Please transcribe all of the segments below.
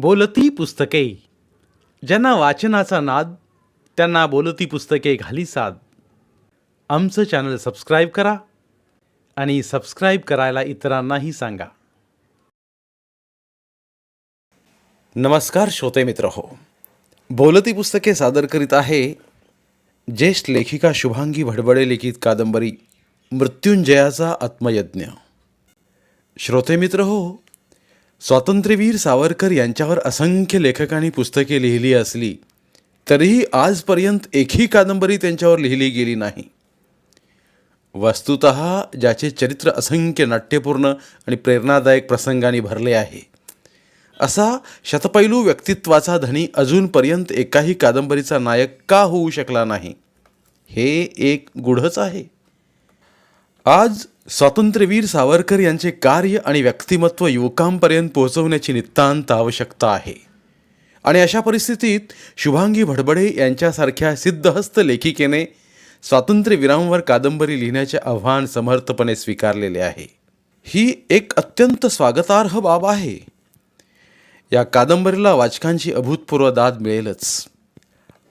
बोलती पुस्तके. ज्यांना वाचनाचा नाद त्यांना बोलती पुस्तके घाली साद. आमचं चॅनल सबस्क्राईब करा आणि सबस्क्राईब करायला इतरांनाही सांगा. नमस्कार श्रोते मित्र हो. बोलती पुस्तके सादर करीत आहे ज्येष्ठ लेखिका शुभांगी भडबडे लिखित कादंबरी मृत्युंजयाचा आत्मयज्ञ. श्रोते मित्र हो स्वातंत्र्यवीर सावरकर यांच्यावर असंख्य लेखकांनी पुस्तके लिहिली असली तरीही आजपर्यंत एकही कादंबरी त्यांच्यावर लिहिली गेली नाही. वस्तुत ज्याचे चरित्र असंख्य नाट्यपूर्ण आणि प्रेरणादायक प्रसंगांनी भरले आहे असा शतपैलू व्यक्तित्वाचा धनी अजूनपर्यंत एकाही कादंबरीचा नायक का होऊ शकला नाही हे एक गुढच आहे. आज स्वातंत्र्यवीर सावरकर यांचे कार्य आणि व्यक्तिमत्व युवकांपर्यंत पोहोचवण्याची नितांत आवश्यकता आहे. आणि अशा परिस्थितीत शुभांगी भडबडे यांच्यासारख्या सिद्धहस्त लेखिकेने स्वातंत्र्यवीरांवर कादंबरी लिहिण्याचे आव्हान समर्थपणे स्वीकारलेले आहे. ही एक अत्यंत स्वागतार्ह बाब आहे. या कादंबरीला वाचकांची अभूतपूर्व दाद मिळेलच.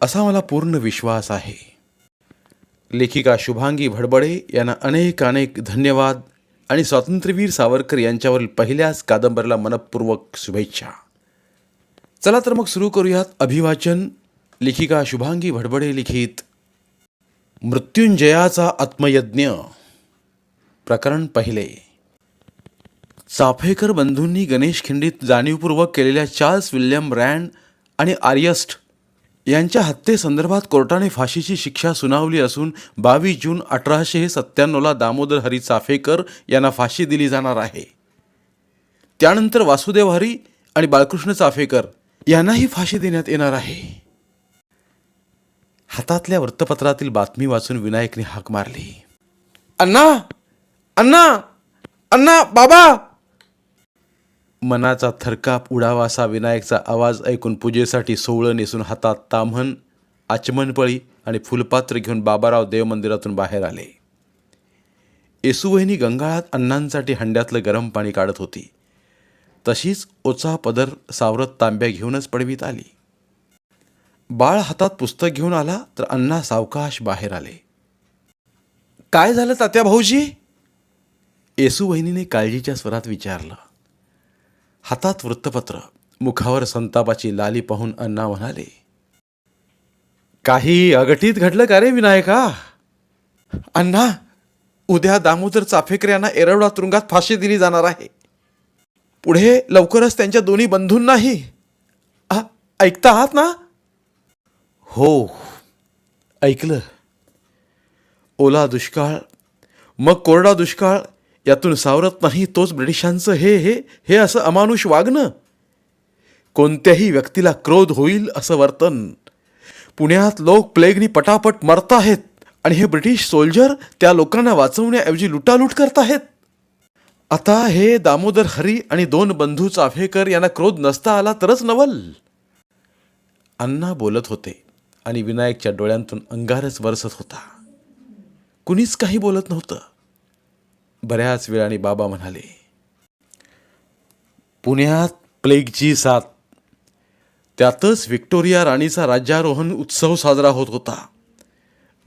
असा मला पूर्ण विश्वास आहे. लेखिका शुभांगी भडबडे यांना अनेक अनेक धन्यवाद आणि स्वातंत्र्यवीर सावरकर यांच्यावरील पहिल्याच कादंबरीला मनपूर्वक शुभेच्छा. चला तर मग सुरू करूयात अभिवाचन. लेखिका शुभांगी भडबडे लिखित मृत्युंजयाचा आत्मयज्ञ प्रकरण पहिले. चाफेकर बंधूंनी गणेश खिंडीत जाणीवपूर्वक केलेल्या चार्ल्स विल्यम रँड आणि आर्यस्ट यांच्या हत्येसंदर्भात कोर्टाने फाशीची शिक्षा सुनावली असून बावीस जून अठराशे सत्त्याण्णवला दामोदर हरी चाफेकर यांना फाशी दिली जाणार आहे. त्यानंतर वासुदेव हरी आणि बाळकृष्ण चाफेकर यांनाही फाशी देण्यात येणार आहे. हातातल्या वृत्तपत्रातील बातमी वाचून विनायकने हाक मारली. अण्णा! अण्णा! अण्णा! बाबा! मनाचा थरकाप उडावा असा विनायकचा आवाज ऐकून पूजेसाठी सोवळं नेसून हातात ताम्हण आचमनपळी आणि फुलपात्र घेऊन बाबाराव देवमंदिरातून बाहेर आले. येसुवहिनी गंगाळात अण्णांसाठी हंड्यातलं गरम पाणी काढत होती. तशीच ओचा पदर सावरत तांब्या घेऊनच पडवीत आली. बाळ हातात पुस्तक घेऊन आला तर अण्णा सावकाश बाहेर आले. काय झालं तात्या भाऊजी? येसुवहिनीने काळजीच्या स्वरात विचारलं. हातात वृत्तपत्र मुखावर संतापाची लाली पाहून अण्णा म्हणाले काही अगटीत घडलं का रे विनायका? अण्णा उद्या दामोदर चाफेकर यांना एरवडा तुरुंगात फाशी दिली जाणार आहे. पुढे लवकरच त्यांच्या दोन्ही बंधूंनाही. ऐकता आहात ना? हो ऐकलं. ओला दुष्काळ मग कोरडा दुष्काळ यातून सावरत नाही तोच ब्रिटिशांचं हे हे हे असं अमानुष वागणं. कोणत्याही व्यक्तीला क्रोध होईल असं वर्तन. पुण्यात लोक प्लेगनी पटापट मरत आहेत आणि हे ब्रिटिश सोल्जर त्या लोकांना वाचवण्याऐवजी लुटालूट करत आहेत. आता हे दामोदर हरी आणि दोन बंधू चाफेकर यांना क्रोध नसता आला तरच नवल. अण्णा बोलत होते आणि विनायकच्या डोळ्यांतून अंगारच वरसत होता. कुणीच काही बोलत नव्हतं. बऱ्याच वेळाने बाबा म्हणाले पुण्यात प्लेगची साथ त्यातच व्हिक्टोरिया राणीचा राज्यारोहण उत्सव साजरा होत होता.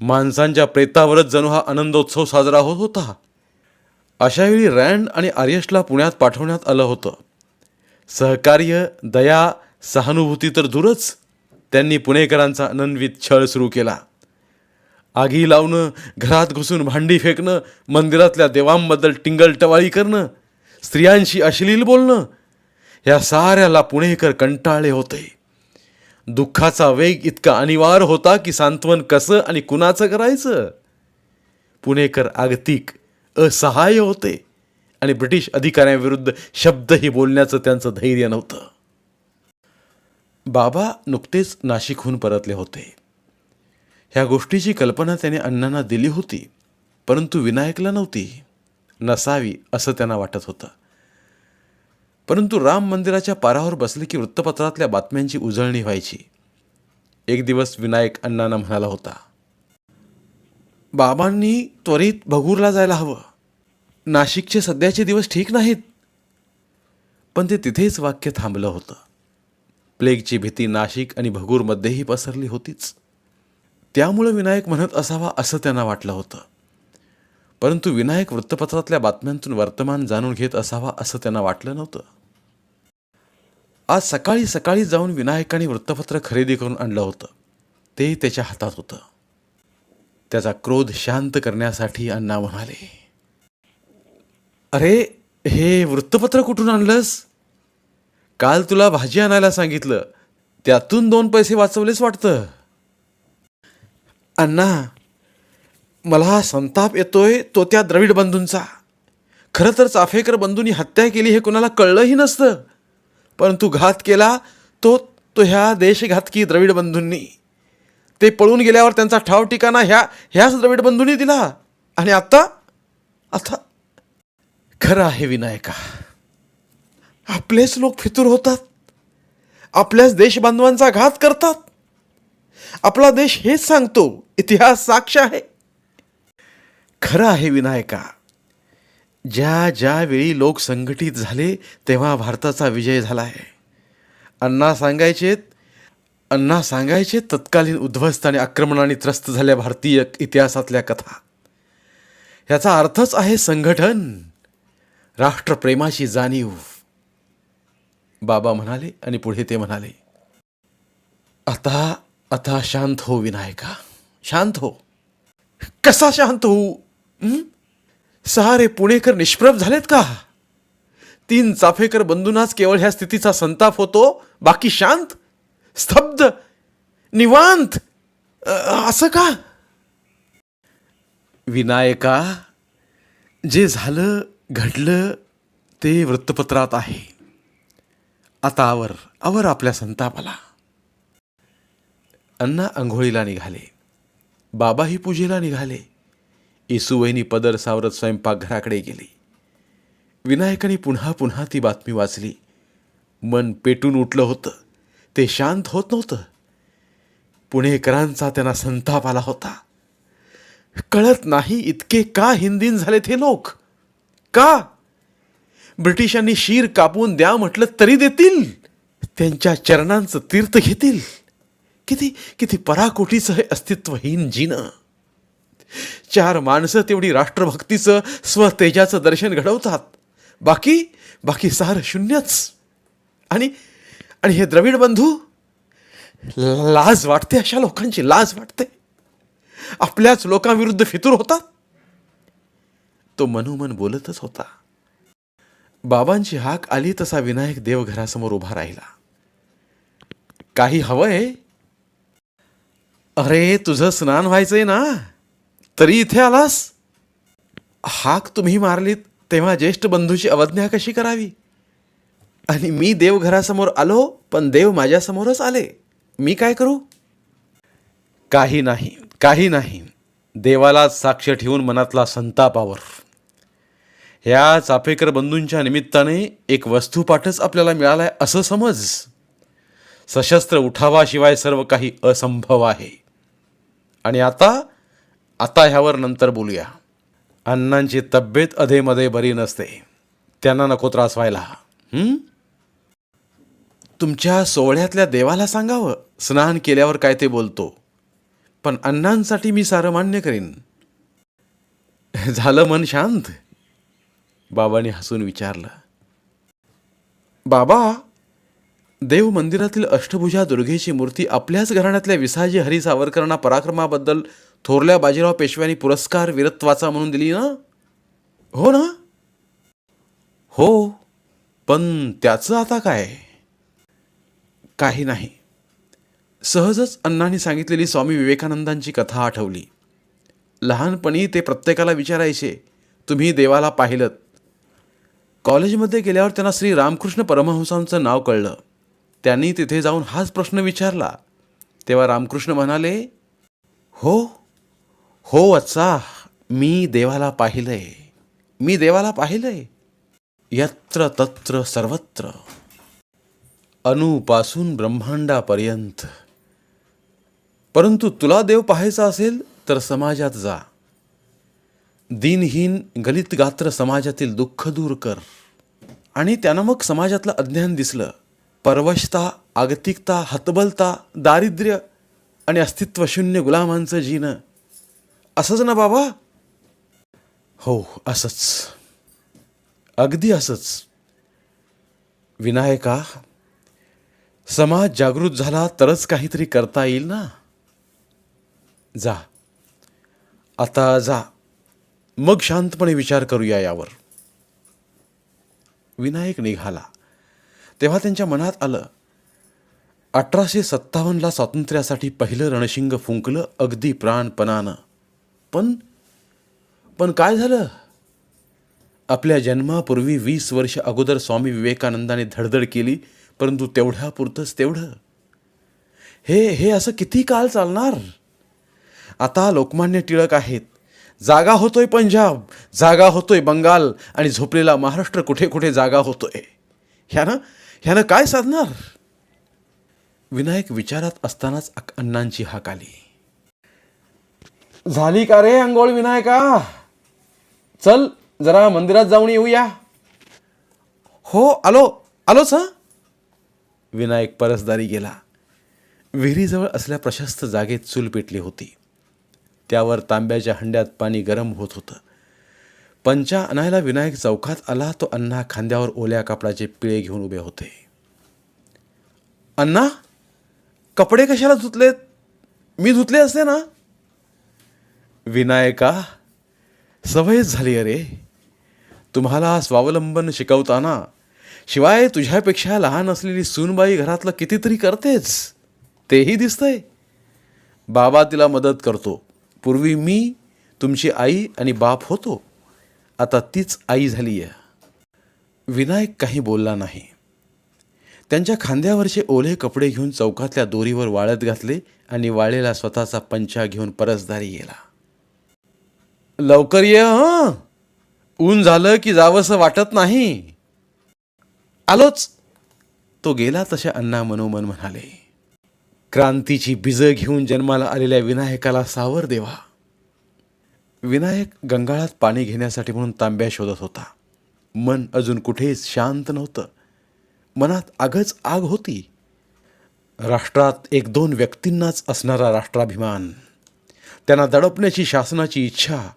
माणसांच्या प्रेतावरच जणू हा आनंदोत्सव साजरा होत होता. अशावेळी रँड आणि आर्यशला पुण्यात पाठवण्यात आलं होतं. सहकार्य दया सहानुभूती तर दूरच त्यांनी पुणेकरांचा अनन्वित छळ सुरू केला. आगी लावणं घरात घुसून भांडी फेकणं मंदिरातल्या देवांबद्दल टिंगलटवाळी करणं स्त्रियांशी अश्लील बोलणं या साऱ्याला पुणेकर कंटाळले होते. दुःखाचा वेग इतका अनिवार्य होता की सांत्वन कसं आणि कुणाचं करायचं? पुणेकर आगतिक असहाय्य होते आणि ब्रिटिश अधिकाऱ्यांविरुद्ध शब्दही बोलण्याचं त्यांचं धैर्य नव्हतं. बाबा नुकतेच नाशिकहून परतले होते. ह्या गोष्टीची कल्पना त्याने अण्णांना दिली होती परंतु विनायकला नव्हती. नसावी असं त्यांना वाटत होतं. परंतु राम मंदिराच्या पारावर बसले की वृत्तपत्रातल्या बातम्यांची उजळणी व्हायची. एक दिवस विनायक अण्णांना म्हणाला होता बाबांनी त्वरित भगूरला जायला हवं. नाशिकचे सध्याचे दिवस ठीक नाहीत. पण ते तिथेच वाक्य थांबलं होतं. प्लेगची भीती नाशिक आणि भगूरमध्येही पसरली होतीच. त्यामुळं विनायक म्हणत असावा असं त्यांना वाटलं होतं. परंतु विनायक वृत्तपत्रातल्या बातम्यांतून वर्तमान जाणून घेत असावा असं त्यांना वाटलं नव्हतं. आज सकाळी सकाळी जाऊन विनायकाने वृत्तपत्र खरेदी करून आणलं होतं. तेही त्याच्या हातात होतं. त्याचा क्रोध शांत करण्यासाठी अण्णा म्हणाले अरे हे वृत्तपत्र कुठून आणलंस? काल तुला भाजी आणायला सांगितलं. त्यातून दोन पैसे वाचवलेच वाटतं. अण्णा मला संताप येतोय तो त्या द्रविड बंधूंचा. खरं तर चाफेकर बंधूंनी हत्या केली हे कुणाला कळलंही नसतं. परंतु घात केला तो तो ह्या देशघातकी द्रविड बंधूंनी. ते पळून गेल्यावर त्यांचा ठाव ठिकाणा ह्या ह्याच द्रविड बंधूंनी दिला. आणि आता आता खरं आहे विनायका. आपलेच लोक फितूर होतात. आपल्याच देशबांधवांचा घात करतात. आपला देश हेच सांगतो इतिहास साक्ष आहे. खरं आहे विनायका ज्या ज्यावेळी लोक संघटित झाले तेव्हा भारताचा विजय झाला आहे अण्णा सांगायचेत अण्णा सांगायचे तत्कालीन उद्ध्वस्त आणि आक्रमणाने त्रस्त झाल्या भारतीय इतिहासातल्या कथा. ह्याचा अर्थच आहे संघटन राष्ट्रप्रेमाची जाणीव. बाबा म्हणाले आणि पुढे ते म्हणाले आता आता शांत हो विनायका. शांत हो. कसा शांत होऊ? सारे सहारे पुणेकर निष्प्रभ झालेत का? तीन चाफेकर बंधूंनाच केवळ ह्या स्थितीचा संताप होतो बाकी शांत स्तब्ध निवांत असं का? विनायका जे झालं घडलं ते वृत्तपत्रात आहे. आता आवर आवर आपल्या संतापाला. अण्णा आंघोळीला निघाले. बाबाही पूजेला निघाले. येसुवहिनी पदर सावरत स्वयंपाकघराकडे गेली. विनायकाने पुन्हा पुन्हा ती बातमी वाचली. मन पेटून उठलं होतं. ते शांत होत नव्हतं. पुणेकरांचा त्यांना संताप आला होता. कळत नाही इतके का हिंदीन झालेत हे लोक. का? ब्रिटिशांनी शीर कापून द्या म्हटलं तरी देतील. त्यांच्या चरणांचं तीर्थ घेतील. किती किती पराकोटीचं हे अस्तित्वहीन जिनं. चार माणसं तेवढी राष्ट्रभक्तीचं स्वतेजाचं दर्शन घडवतात. बाकी बाकी सार शून्यच. आणि आणि हे द्रविड बंधू लाज वाटते अशा लोकांची लाज वाटते. आपल्याच लोकांविरुद्ध फितूर होता तो मनोमन बोलतच होता. बाबांची हाक आली तसा विनायक देवघरासमोर उभा राहिला. काही हवंय अरे तुझं स्नान व्हायचंय ना. तरी इथे आलास? हाक तुम्ही मारलीत तेव्हा ज्येष्ठ बंधूची अवज्ञा कशी करावी? आणि मी देवघरासमोर आलो पण देव माझ्यासमोरच आले. मी काय करू? काही नाही काही नाही. देवालाच साक्ष ठेवून मनातला संतापावर ह्या चाफेकर बंधूंच्या निमित्ताने एक वस्तूपाठच आपल्याला मिळालाय असं समज. सशस्त्र उठावाशिवाय सर्व काही असंभव आहे. आणि आता आता ह्यावर नंतर बोलूया. अण्णांची तब्येत अधेमध्ये बरी नसते. त्यांना नको त्रास व्हायला. तुमच्या सोहळ्यातल्या देवाला सांगावं. स्नान केल्यावर काय ते बोलतो. पण अण्णांसाठी मी सारं मान्य करीन. झालं मन शांत. बाबाने हसून विचारलं. बाबा देव मंदिरातील अष्टभुजा दुर्गेची मूर्ती आपल्याच घराण्यातल्या विसाजी हरी सावरकरांना पराक्रमाबद्दल थोरल्या बाजीराव पेशव्यांनी पुरस्कार वीरत्वाचा म्हणून दिली ना? हो ना? हो पण त्याचं आता काय? काही नाही. सहजच अण्णांनी सांगितलेली स्वामी विवेकानंदांची कथा आठवली. लहानपणी ते प्रत्येकाला विचारायचे तुम्ही देवाला पाहिलं कॉलेजमध्ये गेल्यावर त्यांना श्री रामकृष्ण परमहंसांचं नाव कळलं. त्यांनी तिथे जाऊन हाच प्रश्न विचारला. तेव्हा रामकृष्ण म्हणाले हो हो वत्सा मी देवाला पाहिलंय. मी देवाला पाहिलंय. यत्र तत्र सर्वत्र. अनुपासून ब्रह्मांडापर्यंत. परंतु तुला देव पाहायचा असेल तर समाजात जा. दिनहीन गलित गात्र समाजातील दुःख दूर कर. आणि त्यानं मग समाजातलं अज्ञान दिसलं. परवशता आगतिकता हतबलता दारिद्र्य आणि अस्तित्वशून्य गुलामांचं जीणं असंच ना बाबा? हो असंच. अगदी असंच. विनायका समाज जागृत झाला तरच काहीतरी करता येईल ना? जा. आता जा. मग शांतपणे विचार करूया यावर. विनायक निघाला. तेव्हा त्यांच्या मनात आलं. अठराशे सत्तावन्नला स्वातंत्र्यासाठी पहिलं रणशिंग फुंकलं अगदी प्राणपणानं. पण पण काय झालं? आपल्या जन्मापूर्वी वीस वर्ष अगोदर स्वामी विवेकानंदाने धडधड केली परंतु तेवढ्यापुरतंच तेवढं. हे हे असं किती काळ चालणार? आता लोकमान्य टिळक आहेत. जागा होतोय पंजाब जागा होतोय बंगाल आणि झोपलेला महाराष्ट्र कुठे कुठे जागा होतोय? ह्यानं ह्यानं काय साधणार? विनायक विचारात असतानाच अण्णांची हाक आली. झाली का रे अंघोळ विनायका? चल जरा मंदिरात जाऊन येऊया. हो आलो आलो स विनायक परसदारी गेला. विहिरीजवळ असल्या प्रशस्त जागेत चूल पेटली होती. त्यावर तांब्याच्या हंड्यात पाणी गरम होत होतं. पंचा आणायला विनायक चौकात आला तो अण्णा खांद्यावर ओल्या कापडाचे पिळे घेऊन उभे होते. अण्णा कपडे कशाला धुतलेत? मी धुतले असते ना? विनायका सवयच झाली अरे. तुम्हाला स्वावलंबन शिकवताना शिवाय तुझ्यापेक्षा लहान असलेली सूनबाई घरातलं कितीतरी करतेच. तेही दिसतंय. बाबा तिला मदत करतो. पूर्वी मी तुमची आई आणि बाप होतो. आता तीच आई झाली आहे. विनायक काही बोलला नाही. त्यांच्या खांद्यावरचे ओले कपडे घेऊन चौकातल्या दोरीवर वाळत घातले आणि वाळेला स्वतःचा पंचा घेऊन परसदारी गेला. लवकर ये हं. ऊन झालं की जावंसं वाटत नाही. आलोच. तो गेला तशा अण्णा मनोमन म्हणाले. क्रांतीची बीज घेऊन जन्माला आलेल्या विनायकाला सावर देवा. विनायक गंगाळात पाणी घेण्यासाठी म्हणून तांब्या शोधत होता. मन अजून कुठेच शांत नव्हतं. मनात आगच आग होती. राष्ट्रात एक दोन व्यक्तींनाच असणारा राष्ट्राभिमान त्यांना दडपण्याची शासनाची इच्छा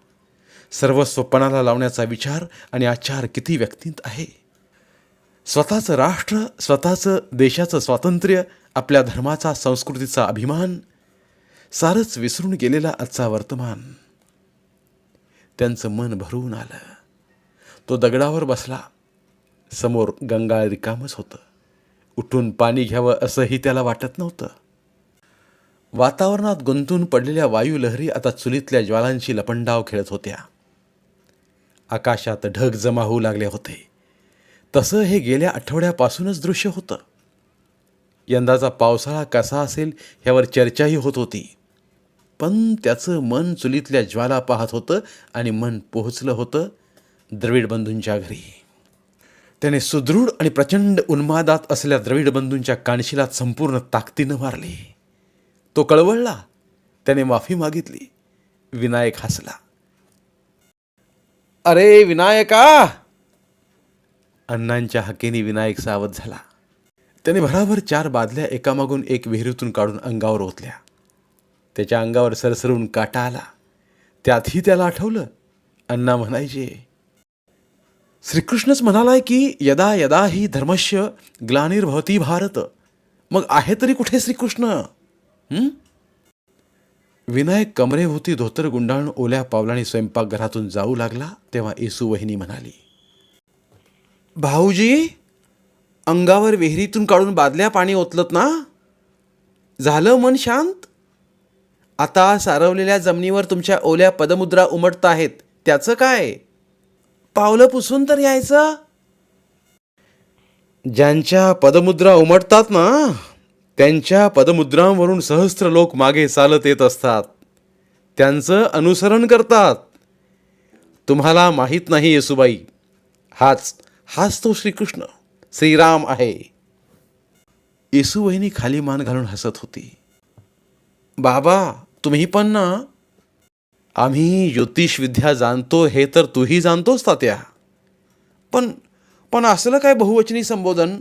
सर्वस्वपणाला लावण्याचा विचार आणि आचार किती व्यक्तींत आहे. स्वतःचं राष्ट्र स्वतःचं देशाचं स्वातंत्र्य आपल्या धर्माचा संस्कृतीचा अभिमान सारंच विसरून गेलेला आजचा वर्तमान. त्यांचं मन भरून आलं. तो दगडावर बसला. समोर गंगाळ रिकामच होतं. उठून पाणी घ्यावं असंही त्याला वाटत नव्हतं. वातावरणात गुंतून पडलेल्या वायुलहरी आता चुलीतल्या ज्वालांशी लपंडाव खेळत होत्या. आकाशात ढग जमा होऊ लागले होते. तसं हे गेल्या आठवड्यापासूनच दृश्य होतं. यंदाचा पावसाळा कसा असेल ह्यावर चर्चाही होत होती. पण त्याचं मन चुलीतल्या ज्वाला पाहत होतं आणि मन पोहोचलं होतं द्रविड बंधूंच्या घरी. त्याने सुदृढ आणि प्रचंड उन्मादात असलेल्या द्रविड बंधूंच्या कानशिला संपूर्ण ताकदीनं मारली. तो कळवळला. त्याने माफी मागितली. विनायक हसला. अरे विनायका! अण्णांच्या हकेने विनायक सावध झाला. त्याने भराभर चार बादल्या एकामागून एक विहिरीतून काढून अंगावर ओतल्या. त्याच्या अंगावर सरसरून काटा आला. त्यातही त्याला आठवलं. अण्णा म्हणायचे श्रीकृष्णच म्हणालाय की यदा यदा ही धर्मश्य ग्लानिर्भवती भारत. मग आहे तरी कुठे श्रीकृष्ण? विनायक कमरेभोवती धोतर गुंडाळून ओल्या पावलाने स्वयंपाकघरातून जाऊ लागला तेव्हा येसू वहिनी म्हणाली भाऊजी अंगावर विहिरीतून काढून बादल्या पाणी ओतलत ना? झालं मन शांत? आता सारवलेल्या जमिनीवर तुमच्या ओल्या पदमुद्रा उमटत आहेत. त्याचं काय? पावलं पुसून तर यायचं? ज्यांच्या पदमुद्रा उमटतात ना त्यांच्या पदमुद्रांवरून सहस्त्र लोक मागे चालत येत असतात. त्यांचं अनुसरण करतात. तुम्हाला माहीत नाही येसुबाई. हाच हाच तो श्रीकृष्ण. श्रीराम आहे. येसुबाईनी खाली मान घालून हसत होती. बाबा तुम्ही पण ना आम्ही ज्योतिष विद्या जाणतो हे तर तूही जाणतोस तात्या. पण पण असलं काय बहुवचनी संबोधन?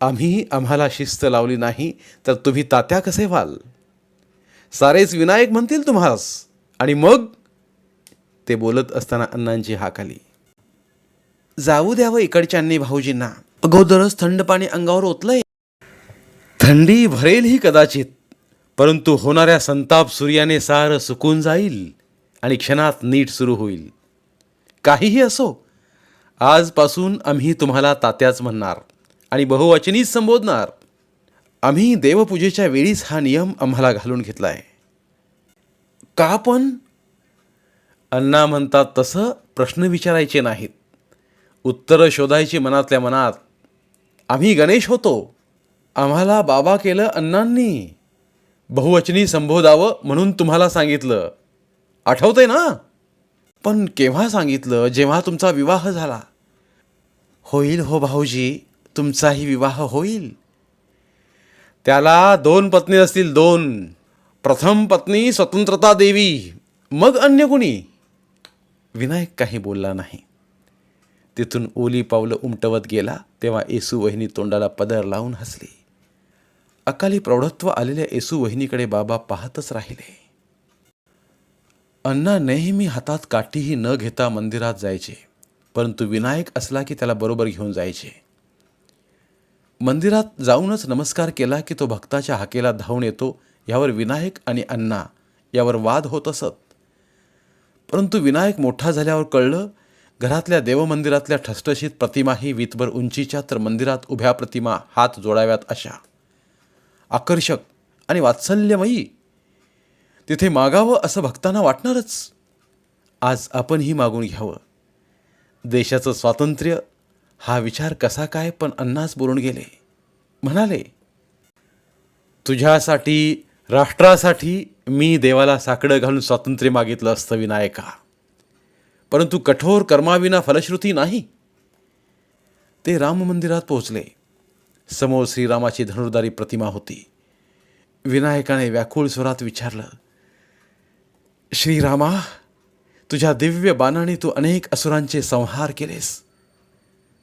आम्ही आम्हाला शिस्त लावली नाही तर तुम्ही तात्या कसे व्हाल? सारेच विनायक म्हणतील तुम्हास आणि मग? ते बोलत असताना अण्णांची हाक आली जाऊ द्यावं इकडच्यांनी भाऊजींना. अगोदरच थंड पाणी अंगावर ओतलंय. थंडी भरेल ही कदाचित. परंतु होणाऱ्या संताप सूर्याने सारं सुकून जाईल आणि क्षणात नीट सुरू होईल. काहीही असो आजपासून आम्ही तुम्हाला तात्याच म्हणणार आणि बहुवचनीच संबोधणार. आम्ही देवपूजेच्या वेळीच हा नियम आम्हाला घालून घेतला आहे का पण? अण्णा म्हणतात तसं प्रश्न विचारायचे नाहीत. उत्तरं शोधायची मनातल्या मनात. आम्ही गणेश होतो. आम्हाला बाबा केलं अण्णांनी. बहुवचनी संबोधावं म्हणून तुम्हाला सांगितलं. आठवतंय ना? पण केव्हा सांगितलं? जेव्हा तुमचा विवाह झाला. होईल हो भाऊजी तुमचाही विवाह होईल. त्याला दोन पत्नी असतील दोन. प्रथम पत्नी स्वतंत्रता देवी मग अन्य कुणी? विनायक काही बोलला नाही. तिथून ओली पावलं उमटवत गेला तेव्हा येसू वहिनी तोंडाला पदर लावून हसली. अकाली प्रौढत्व आलेल्या येसू वहिनीकडे बाबा पाहतच राहिले. अण्णा नेहमी हातात काठीही न घेता मंदिरात जायचे परंतु विनायक असला की त्याला बरोबर घेऊन जायचे. मंदिरात जाऊनच नमस्कार केला की तो भक्ताच्या हाकेला धावून येतो यावर विनायक आणि अण्णा यावर वाद होत असत. परंतु विनायक मोठा झाल्यावर कळलं घरातल्या देवमंदिरातल्या ठसठशीत प्रतिमाही वीतभर उंचीच्या तर मंदिरात उभ्या प्रतिमा हात जोडाव्यात अशा. आकर्षक आणि वात्सल्यमयी. तिथे मागावं असं भक्तांना वाटणारच. आज आपणही मागून घ्यावं. देशाचं स्वातंत्र्य हा विचार कसा काय पण अन्नास बोलून गेले. म्हणाले तुझ्यासाठी राष्ट्रासाठी मी देवाला साकडं घालून स्वातंत्र्य मागितलं असतं विनायका. परंतु कठोर कर्माविना फलश्रुती नाही. ते राम मंदिरात पोहोचले. समोर श्रीरामाची धनुर्धारी प्रतिमा होती. विनायकाने व्याकुळ स्वरात विचारलं श्रीरामा तुझ्या दिव्य बाणाने तू अनेक असुरांचे संहार केलेस.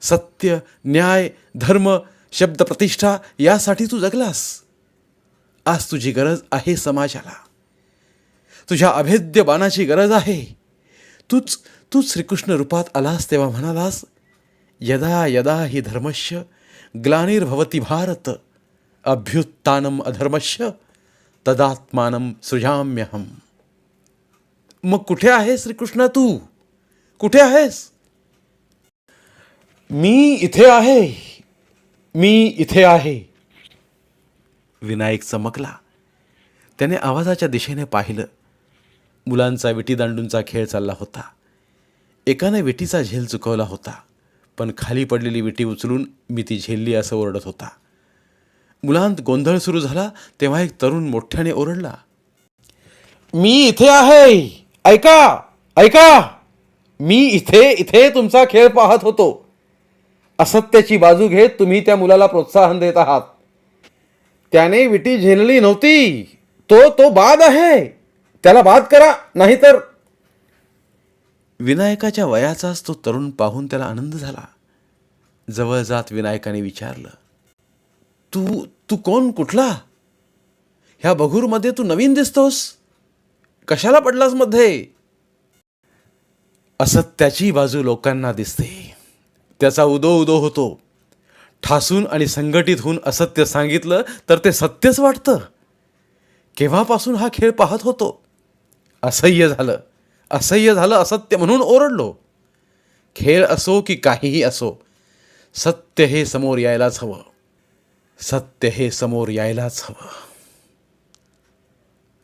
सत्य न्याय धर्म शब्द प्रतिष्ठा यासाठी तू जगलास. आज तुझी गरज आहे समाजाला. तुझ्या अभेद्य बाणाची गरज आहे. तूच तूच श्रीकृष्ण रूपात आलास तेव्हा म्हणालास यदा यदा ही धर्मश्य ग्लानिर्भवती भारत. अभ्युत्थानम अधर्मश्य तदात्मानं सृजाम्यहम। मग कुठे आहेस श्रीकृष्ण तू? कुठे आहेस? मी इथे आहे. मी इथे आहे. विनायक चमकला. त्याने आवाजाच्या दिशेने पाहिलं. मुलांचा विटीदांडूंचा खेळ चालला होता. एकाने विटीचा झेल चुकवला होता पण खाली पडलेली विटी उचलून मी ती झेलली असं ओरडत होता. मुलांत गोंधळ सुरू झाला तेव्हा एक तरुण मोठ्याने ओरडला. मी इथे आहे. ऐका ऐका. मी इथे इथे तुमचा खेळ पाहत होतो. असत्याची बाजू घेत तुम्ही त्या मुलाला प्रोत्साहन देत आहात. त्याने विटी झेलली नव्हती. तो तो बाद आहे. त्याला बाद करा नाहीतर विनायकाच्या वयाचाच तो तरुण पाहून त्याला आनंद झाला. जवळ जात विनायकाने विचारलं तू तू कोण? कुठला? ह्या बघूरमध्ये तू नवीन दिसतोस? कशाला पडलासमध्ये? असत्याची बाजू लोकांना दिसते. त्याचा उदो उदो होतो. ठासून आणि संघटित होऊन असत्य सांगितलं तर ते सत्यच वाटतं. केव्हापासून हा खेळ पाहत होतो? असह्य झालं. असह्य झालं असत्य म्हणून ओरडलो. खेळ असो की काहीही असो सत्य हे समोर यायलाच हवं. सत्य हे समोर यायलाच हवं.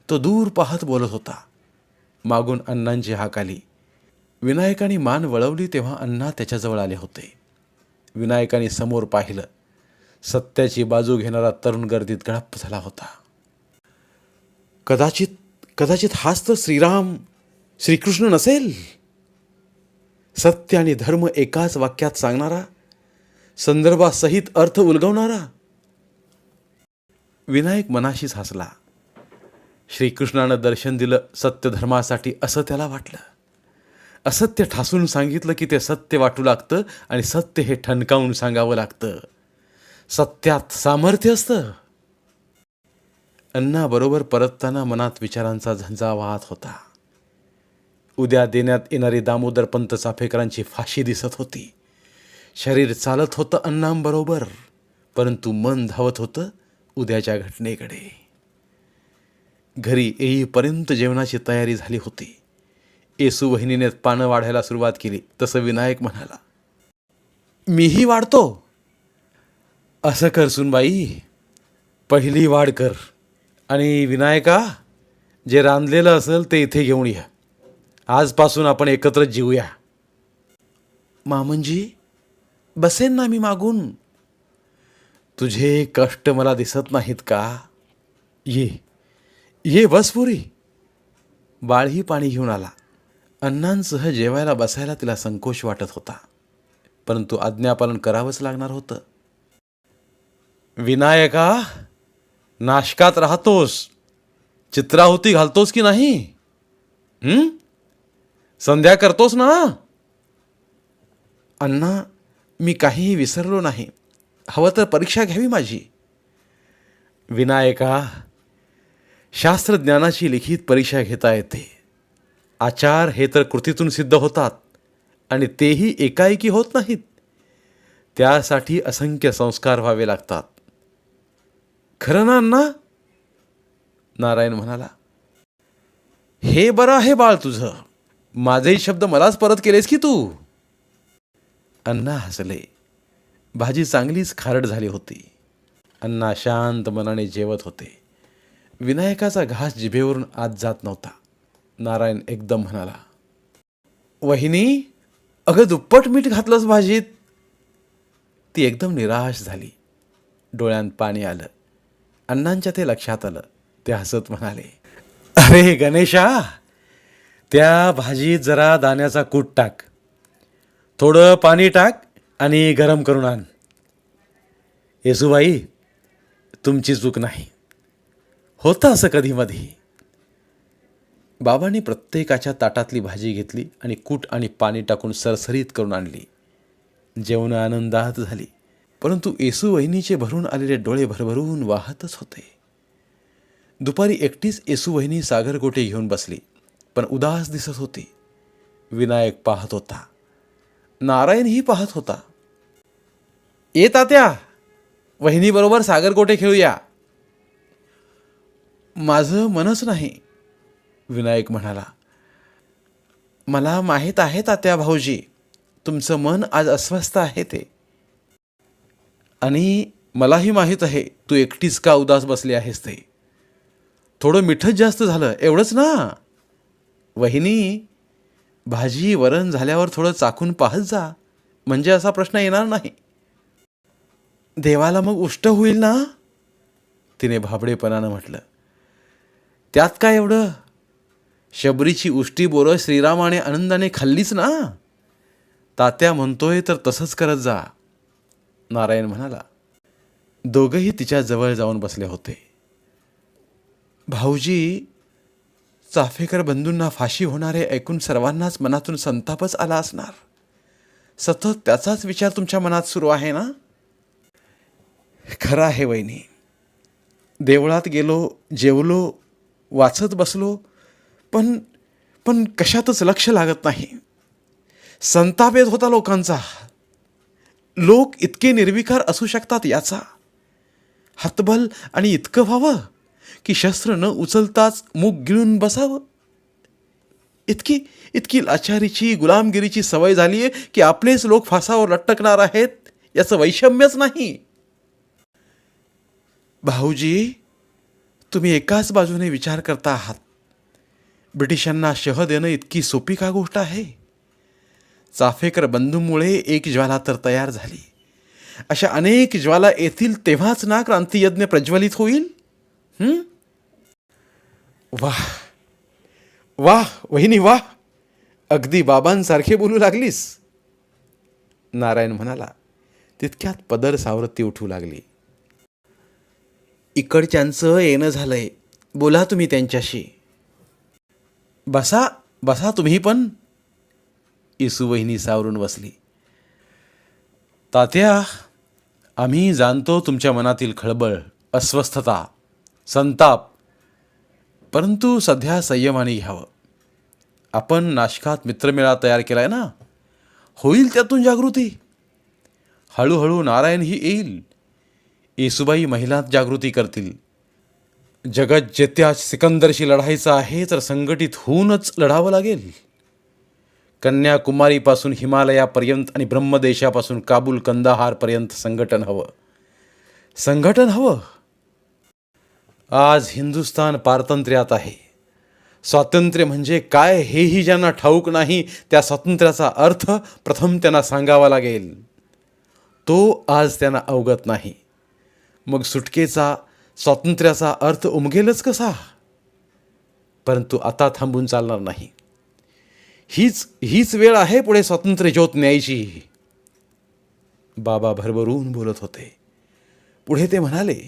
तो दूर पाहत बोलत होता. मागून अण्णांची हाक आली विनायकाने मान वळवली तेव्हा अण्णा त्याच्याजवळ आले होते. विनायकाने समोर पाहिलं. सत्याची बाजू घेणारा तरुण गर्दीत गळप झाला होता. कदाचित कदाचित हाच तर श्रीराम श्रीकृष्ण नसेल? सत्य आणि धर्म एकाच वाक्यात सांगणारा संदर्भासहित अर्थ उलगवणारा? विनायक मनाशीच हसला श्रीकृष्णानं दर्शन दिलं सत्य धर्मासाठी असं त्याला वाटलं. असत्य ठासून सांगितलं की ते सत्य वाटू लागतं आणि सत्य हे ठणकावून सांगावं लागतं. सत्यात सामर्थ्य असतं. अन्नाबरोबर परतताना मनात विचारांचा झंझा वाहत होता. उद्या देण्यात येणारी दामोदर पंत चाफेकरांची फाशी दिसत होती. शरीर चालत होतं अण्णांबरोबर परंतु मन धावत होतं उद्याच्या घटनेकडे. घरी येईपर्यंत जेवणाची तयारी झाली होती. येसू वहिनीने पानं वाढायला सुरुवात केली. तसं विनायक म्हणाला मीही वाढतो. असं कर सुनबाई. पहिली वाढ कर. आणि विनायका जे रांधलेलं असेल ते इथे घेऊन या. आजपासून आपण एकत्र जीवूया मामनजी बसेन ना मी मागून. तुझे कष्ट मला दिसत नाहीत का? ये ये बस पुरी. बाळही पाणी घेऊन आला. अण्णांसह जेवायला बसायला तिला संकोच वाटत होता. परंतु आज्ञापालन करावंच लागणार होतं. विनायका नाशकात राहतोस. चित्राहुती घालतोस की नाही? संध्या करतोस ना? अण्णा मी काहीही विसरलो नाही. हवं तर परीक्षा घ्यावी माझी. विनायका शास्त्रज्ञानाची लिखित परीक्षा घेता येते. आचार हे तर कृतीतून सिद्ध होतात आणि तेही एकाएकी होत नाहीत. त्यासाठी असंख्य संस्कार व्हावे लागतात. खरं ना अण्णा? नारायण म्हणाला. हे बरं आहे बाळ तुझं. माझेही शब्द मलाच परत केलेस की तू? अण्णा हसले. भाजी चांगलीच खारट झाली होती. अण्णा शांत मनाने जेवत होते. विनायकाचा घास जिभेवरून आत जात नव्हता. नारायण एकदम म्हणाला वहिनी अगं दुप्पट मीठ घातलंस भाजीत. ती एकदम निराश झाली. डोळ्यांत पाणी आलं. अण्णांच्या ते लक्षात आलं. ते हसत म्हणाले अरे गणेशा त्या भाजीत जरा दाण्याचा कूट टाक. थोडं पाणी टाक आणि गरम करून आण. येसूबाई तुमची चूक नाही. होतं असं कधीमध्ये बाबांनी प्रत्येकाच्या ताटातली भाजी घेतली आणि कूट आणि पाणी टाकून सरसरीत करून आणली. जेवण आनंदात झाली. परंतु येसू वहिनीचे भरून आलेले डोळे भरभरून वाहतच होते. दुपारी एकटीच येसू वहिनी सागरगोटे घेऊन बसली पण उदास दिसत होती. विनायक पाहत होता. नारायणही पाहत होता. ये तात्या वहिनीबरोबर सागरकोटे खेळूया. माझं मनच नाही विनायक म्हणाला. मला माहीत आहे तात्या भाऊजी तुमचं मन आज अस्वस्थ आहे ते. आणि मलाही माहीत आहे तू एकटीच का उदास बसली आहेस ते. थोडं मिठच जास्त झालं एवढंच ना? वहिनी भाजी वरण झाल्यावर थोडं चाकून पाहत जा म्हणजे असा प्रश्न येणार नाही. देवाला मग उष्ट होईल ना? तिने भाबडेपणानं म्हटलं. त्यात काय एवढं? शबरीची उष्टी बोरं श्रीरामाने आनंदाने खाल्लीच ना? तात्या म्हणतोय तर तसंच करत जा. नारायण म्हणाला. दोघंही तिच्या जवळ जाऊन बसले होते. भाऊजी चाफेकर बंधूंना फाशी होणारे ऐकून सर्वांनाच मनातून संतापच आला असणार. सतत त्याचाच विचार तुमच्या मनात सुरू आहे ना? खरं आहे वहिनी. देवळात गेलो जेवलो वाचत बसलो पण पण कशातच लक्ष लागत नाही. संताप येत होता लोकांचा. लोक इतके निर्विकार असू शकतात याचा. हतबल आणि इतकं व्हावं की शस्त्र न उचलताच मूग गिळून बसावं. इतकी इतकी लाचारीची गुलामगिरीची सवय झाली आहे की आपलेच लोक फासावर लटकणार आहेत याचं वैषम्यच नाही. भाऊजी तुम्ही एकाच बाजूने विचार करता आहात. ब्रिटिशांना शह देणं इतकी सोपी का गोष्ट आहे? चाफेकर बंधूमुळे एक ज्वाला तर तयार झाली. अशा अनेक ज्वाला येतील तेव्हाच ना क्रांतियज्ञ प्रज्वलित होईल? वाह. वाह वहिनी वाह. अगदी बाबांसारखे बोलू लागलीस. नारायण म्हणाला तितक्यात पदर सावरती उठू लागली. इकडच्यांचं येणं झालंय. बोला तुम्ही त्यांच्याशी. बसा बसा तुम्ही पण. इसू वहिनी सावरून बसली. तात्या आम्ही जाणतो तुमच्या मनातील खळबळ अस्वस्थता संताप. परंतु सध्या संयमाने घ्यावं. आपण नाशकात मित्रमेळा तयार केलाय ना? होईल त्यातून जागृती. हळूहळू नारायण ही येईल. येसुबाई महिलांत जागृती करतील. जगत जेत्या सिकंदरशी लढायचं आहे तर संघटित होऊनच लढावं लागेल. कन्याकुमारीपासून हिमालयापर्यंत आणि ब्रह्मदेशापासून काबूल कंदाहारपर्यंत संघटन हवं. संघटन हवं. आज हिंदुस्तान पारतंत्र्यात आहे. स्वातंत्र्य म्हणजे काय हेही ज्यांना ठाऊक नाही त्या स्वातंत्र्याचा अर्थ प्रथम त्यांना सांगावा लागेल. तो आज त्यांना अवगत नाही. मग सुटकेचा स्वातंत्र्याचा अर्थ उमगेलच कसा? परंतु आता थांबून चालणार नाही. हीच हीच वेळ आहे पुढे स्वातंत्र्य ज्योत न्यायची. बाबा भरभरून बोलत होते. पुढे ते म्हणाले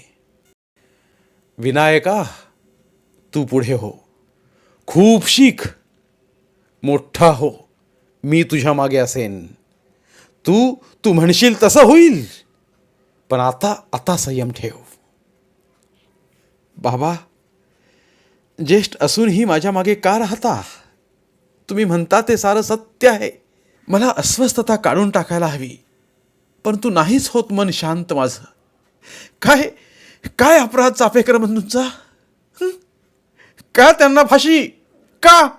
विनायका तू पुढे हो. खूप शिक मोठा हो. मी तुझ्या मागे असेन. तू तू म्हणशील तसं होईल. पण आता आता संयम ठेव. बाबा ज्येष्ठ असूनही माझ्या मागे का राहता? तुम्ही म्हणता ते सारं सत्य आहे. मला अस्वस्थता काढून टाकायला हवी. परंतु नाहीच होत मन शांत माझं. काय काय अपराध चाफेकर बंधूंचा? का त्यांना फाशी? का?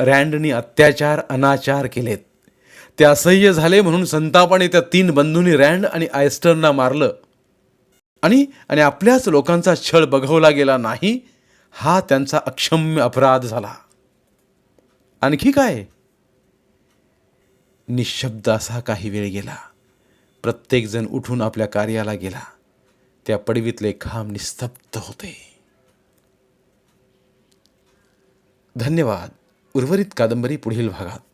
रँडनी अत्याचार अनाचार केलेत. ते असह्य झाले म्हणून संतापाने त्या तीन बंधूंनी रँड आणि आयस्टरना मारलं. आणि आणि आपल्याच लोकांचा छळ बघवला गेला नाही हा त्यांचा अक्षम्य अपराध झाला. आणखी काय? निशब्द असा काही वेळ गेला. प्रत्येकजण उठून आपल्या कार्याला गेला. त्या पडवीतले खांब निस्तब्ध होते. धन्यवाद. उर्वरित कादंबरी पुढील भागात.